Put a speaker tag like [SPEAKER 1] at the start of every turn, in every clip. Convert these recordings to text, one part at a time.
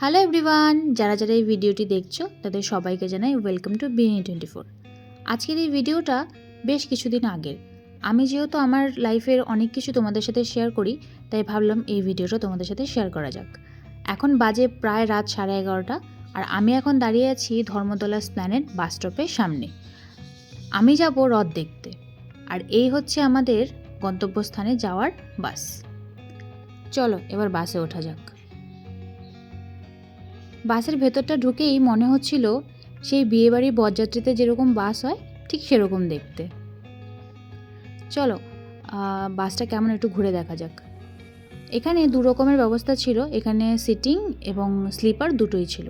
[SPEAKER 1] Hello everyone যারা যারা এই ভিডিওটি দেখছ, তাদের সবাইকে জানাই ওয়েলকাম টু বিনি টোয়েন্টি ফোর আজকের এই ভিডিওটা বেশ কিছুদিন আগের। আমি যেহেতু আমার লাইফের অনেক কিছু তোমাদের সাথে শেয়ার করি, তাই ভাবলাম এই ভিডিওটা তোমাদের সাথে শেয়ার করা যাক। এখন বাজে প্রায় রাত সাড়ে এগারোটা, আর আমি এখন দাঁড়িয়ে আছি ধর্মতলা স্প্ল্যানেট বাস স্টপের সামনে। আমি যাব হ্রদ দেখতে, আর এই হচ্ছে আমাদের গন্তব্যস্থানে যাওয়ার বাস চলো, এবার বাসে ওঠা যাক। বাসের ভেতরটা ঢুকেই মনে হচ্ছিল সেই বিয়েবাড়ি বরযাত্রীতে যেরকম বাস হয়, ঠিক সেরকম দেখতে। চলো বাসটা কেমন একটু ঘুরে দেখা যাক। এখানে দু রকমের ব্যবস্থা ছিল, এখানে সিটিং এবং স্লিপার দুটোই ছিল,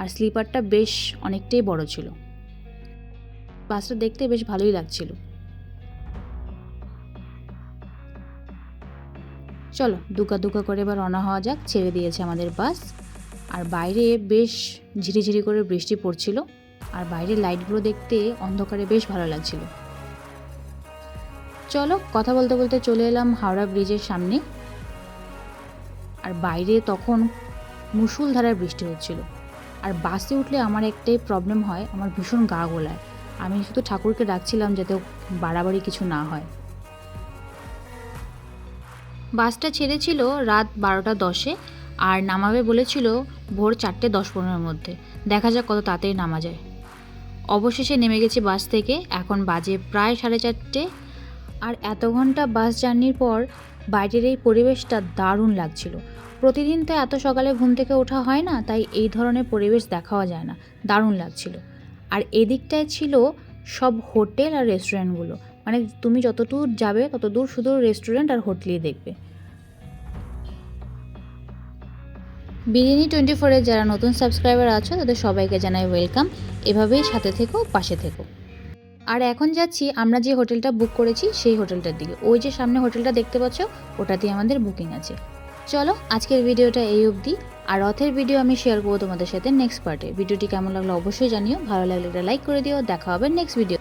[SPEAKER 1] আর স্লিপারটা বেশ অনেকটাই বড় ছিল। বাসটা দেখতে বেশ ভালোই লাগছিল। চলো দুকা দুকা করে এবার রওনা হওয়া যাক, ছেড়ে দিয়েছে আমাদের বাস। আর বাইরে বেশ ঝিরিঝিরি করে বৃষ্টি পড়ছিল, আর বাইরের লাইটগুলো দেখতে অন্ধকারে বেশ ভালো লাগছিল। চলো কথা বলতে বলতে চলে এলাম হাওড়া ব্রিজের সামনে। আর বাইরে তখন মুসুলধারার বৃষ্টি হচ্ছিল। আর বাসে উঠলে আমার একটাই প্রবলেম হয়, আমার ভীষণ গা গোলায়। আমি শুধু ঠাকুরকে ডাকছিলাম যাতে বাড়াবাড়ি কিছু না হয়। বাসটা ছেড়েছিল রাত বারোটা দশে। আর নামাবে বলেছিল ভোর চারটে দশ পনেরোর মধ্যে। দেখা যাক কত তাড়াতাড়ি নামা যায়। অবশেষে নেমে গেছি বাস থেকে। এখন বাজে প্রায় সাড়ে চারটে। আর এত ঘণ্টা বাস জার্নির পর বাইরের এই পরিবেশটা দারুণ লাগছিল। প্রতিদিন তো এত সকালে ঘুম থেকে ওঠা হয় না, তাই এই ধরনের পরিবেশ দেখাও যায় না। দারুণ লাগছিল। আর এদিকটায় ছিল সব হোটেল আর রেস্টুরেন্টগুলো। মানে তুমি যতদূর যাবে তত দূর শুধু রেস্টুরেন্ট আর হোটেলই দেখবে। বিরিয়ানি টোয়েন্টি ফোরের যারা নতুন সাবস্ক্রাইবার আছো, তাদের সবাইকে জানাই ওয়েলকাম। এভাবেই সাথে থেকো, পাশে থেকো। আর এখন যাচ্ছি, আমরা যে হোটেলটা বুক করেছি, সেই হোটেলটার দিকে। ওই যে সামনে হোটেলটা দেখতে পাচ্ছ, ওটাতেই আমাদের বুকিং আছে। চলো, আজকের ভিডিওটা এই অবধি। আর রথের ভিডিও আমি শেয়ার করব তোমাদের সাথে নেক্সট পার্টে ভিডিওটি কেমন লাগল অবশ্যই জানিও। ভালো লাগলে এটা লাইক করে দিও। দেখা হবে নেক্সট ভিডিও